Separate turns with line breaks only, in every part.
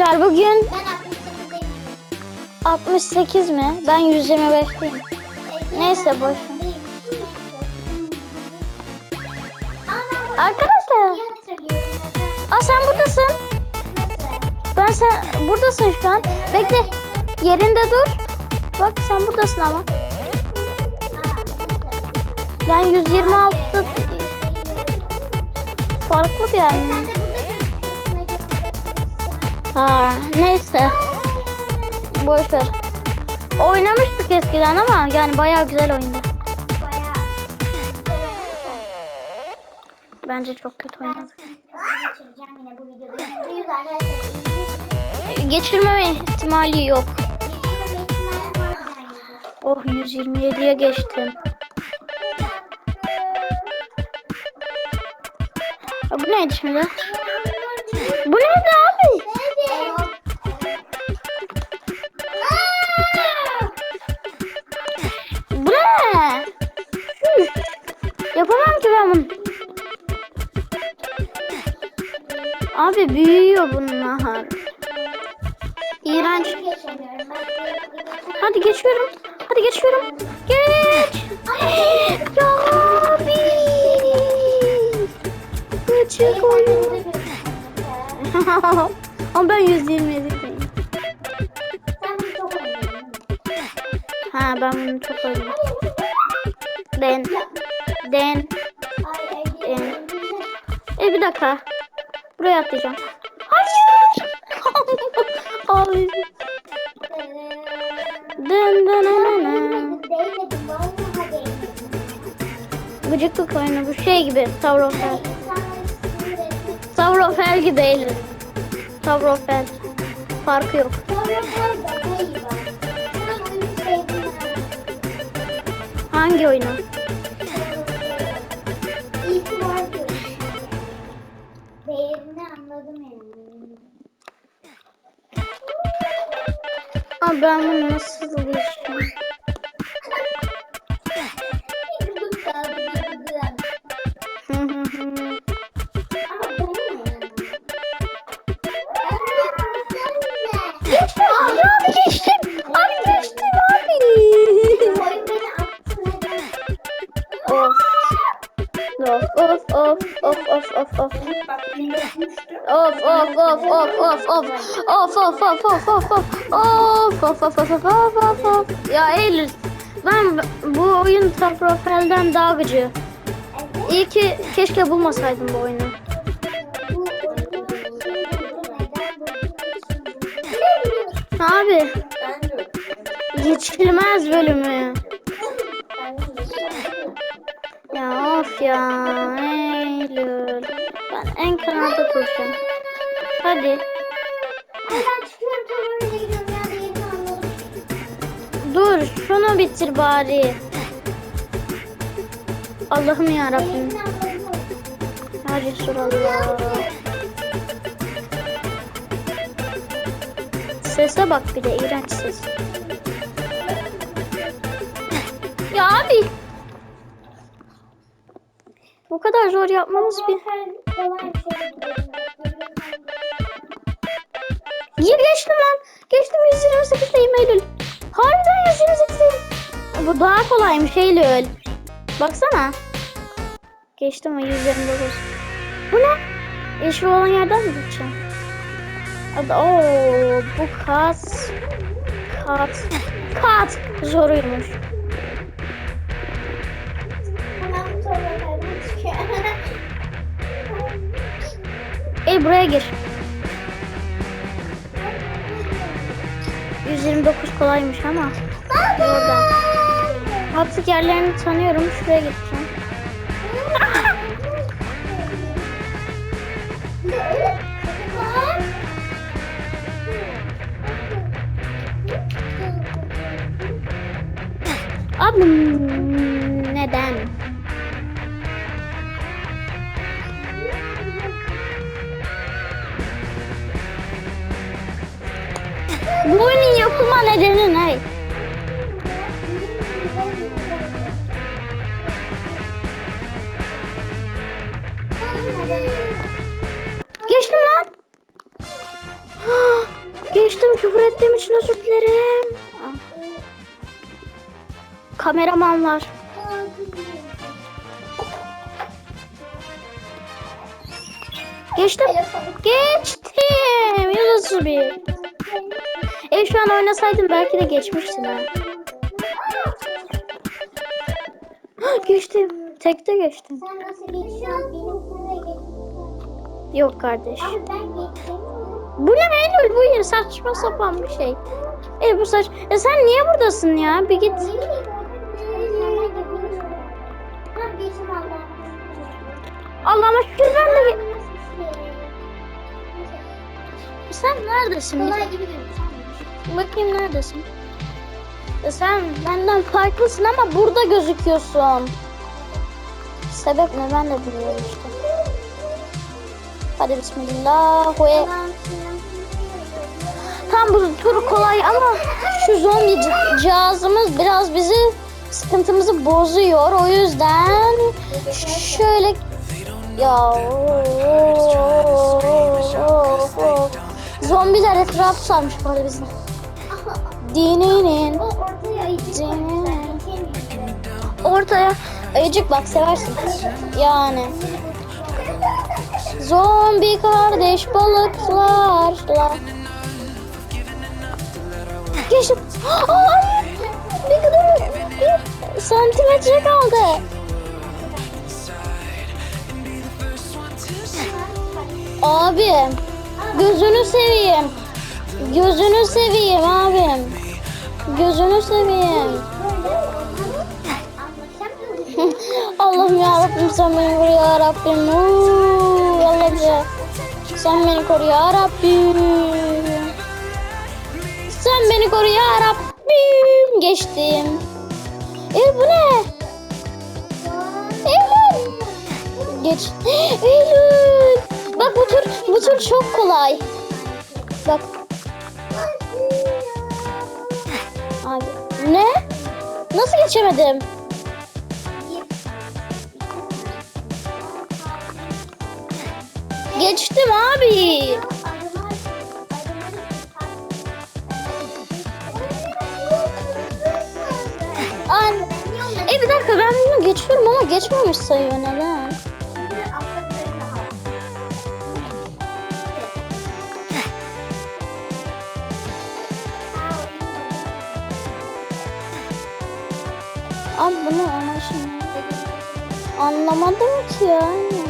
Arkadaşlar bugün
Ben
68 mi? Ben 125'liyim. Neyse, boş. Arkadaşlar. Aa sen buradasın. Ben sen buradasın şu an. Bekle. Yerinde dur. Bak sen buradasın ama. Ben 126 farklı bir yer? Ha, neyse. Boş ver. Oynamıştık eskiden ama yani bayağı güzel oyundu. Bence çok kötü oynadık. Geçirmeme ihtimali yok. Oh 127'ye geçtim. Ya bu neydi şimdi? Bu neydi Bunu. Abi büyüyor bunlar. İğrenç. Hadi geçiyorum. Hadi geçiyorum. Geç. ya abi. Gıcık oyun. Ama ben 127'deyim. Ha ben bunu çok oynadım. Den. Den. E bir dakika. Buraya atlayacağım. Hayır. Abi. Dın dın dın dın. Gıcıklık oyunu bu şey gibi. Tavrofel. Tavrofel gibi eğlenir. Tavrofel. Farkı yok. Hangi oyunu?
Değerini anladım yani.
Abi ben bunu nasıl geçeceğim? Of of of of of of of. Of of of of of of of of of of of of of of of of of of of of Ya Eylül ben bu oyun Taprofel'den daha gıcı. İyi ki keşke bulmasaydım bu oyunu. Abi geçilmez bölümü. Of ya Eylül. Ben en kanalda koşacağım. Hadi. Dur şunu bitir bari. Allah'ım ya Rabbim. Ya Resulallah. Sese bak bir de iğrenç ses. Ya abi. Bu kadar zor yapmamız bir... Niye geçtim lan? Geçtim 128'deyim Eylül. Harbiden 128'deyim. Bu daha kolaymış Eylül. Baksana. Geçtim o 129. Bu ne? Yeşil olan yerden mi gideceğim? Ooo bu kat. Kat. Kat. Zoruymuş. Buraya gir. 129 kolaymış ama. Oradan. Artık yerlerini tanıyorum. Şuraya gideceğim. Yapılma nedeni ne? Geçtim lan. Geçtim küfür ettiğim için özür dilerim. Ah. Kameramanlar. Geçtim. Geçtim. Yıldızı bir. E şu an oynasaydım belki de geçmiştin ha. Hah, Geçtim. Tekte geçtim.
Sen nasıl geçiyorsun? Benim.
Yok kardeş.
Ama ben geçtim.
Bu ne Eylül? Bu yine saçma sapan bir şey. E bu saç. E sen niye buradasın ya? Bir git. Allah'ıma şükür ben de. Sen neredesin?
Kolay gibi görünüyor.
Bakayım neredesin? E sen benden farklısın ama burada gözüküyorsun. Sebep ne ben de bilmiyorum işte. Hadi bismillah. Ve... Tam bu tur kolay ama şu zombi cihazımız biraz bizi sıkıntımızı bozuyor. O yüzden şöyle ya zombiler etraf sarmış böyle bizi. Dininin
ortaya ayıcık
bak seversin. Yani zombi kardeş balıklarla. Geçtim. Ay, bir kadar bir santimetre kaldı. Abi gözünü seveyim. Gözünü seveyim abim. Gözünü seveyim. Allah'ım ya Rabbim sen beni koru ya Rabbim. Allah'ım ya. Sen beni koru ya Rabbim. Sen beni koru ya Rabbim. Geçtim. E bu ne? Eylül. Geç. Eylül. Bak bu tur, bu tur çok kolay. Bak. Abi. Ne? Nasıl geçemedim? Geçtim abi. An. E bir dakika ben bunu geçiyorum ama geçmemiş sayıyor neden? Abi bunu anlaşılmıyor. Anlamadım ki yani.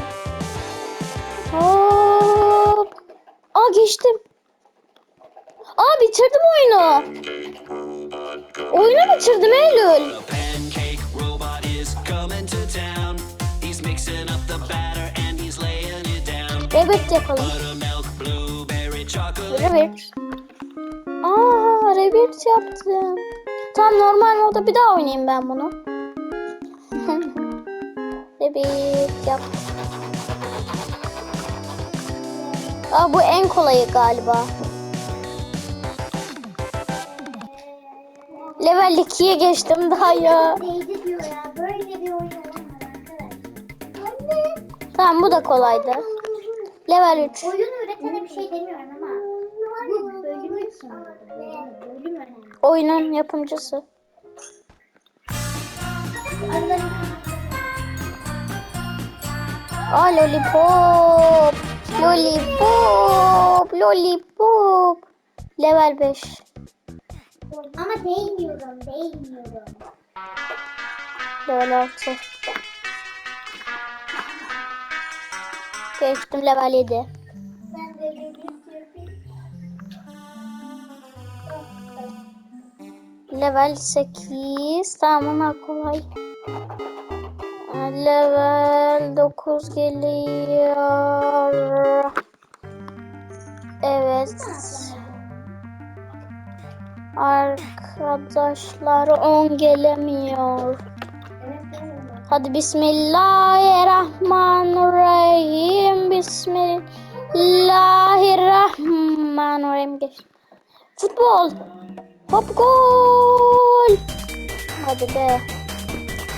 Hop. Aa geçtim. Aa bitirdim oyunu. Oyunu bitirdim Eylül. Rebirth yapalım. Rebirth. Aa Rebirth yaptım. Tam normal moda bir daha oynayayım ben bunu. Rebirth yap. Aa bu en kolayı galiba. Level 2'ye geçtim daha ya.
Anne.
Tamam bu da kolaydı. Level 3.
Oyun üretene bir şey demiyorum
Oyunun yapımcısı. Aa lollipop. Lollipop. Lollipop. Level 5.
ama değmiyorum, değmiyorum.
Level 6. Geçtim level 7.
Ben de
Level 8. Tamam ona kolay. Level 9 geliyor. Evet. Arkadaşlar 10 gelemiyor. Hadi Bismillahirrahmanirrahim. Bismillahirrahmanirrahim. Futbol. Hop gol. Hadi be.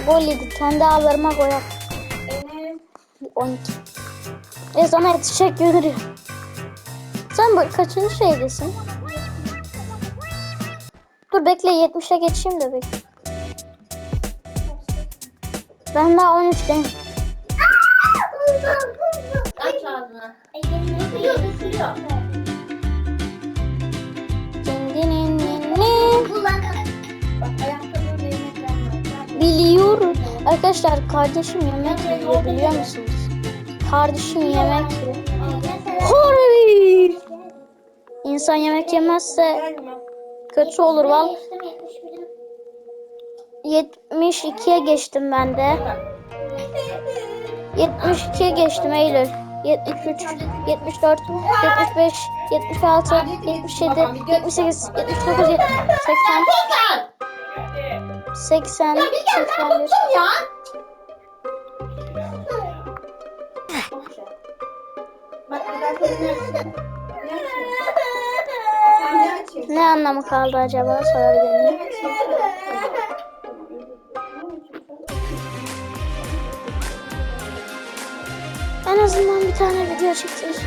Gol yedik. Kendi ağlarıma koyar.
Evet.
12. E sana yetişecek yürüyor. Sen bu kaçıncı şeydesin? Dur bekle 70'e geçeyim de bekle. Ben daha 13'teyim.
Aç ağzını. Isırıyor, ısırıyor.
Biliyorum. Arkadaşlar kardeşim yemek yiyor biliyor musunuz? Kardeşim yemek yiyor. Harbi. İnsan yemek yemezse kötü olur val.
Geçtim 71'im.
72'ye geçtim ben de. 72'ye geçtim Eylül. 73, 74, 75, 76, 77, 78, 79, 80, 80, 81.
Ya. Bak bir daha söylersin.
Ne anlamı kaldı acaba sorabilir miyim? En azından bir tane video çekeceğiz.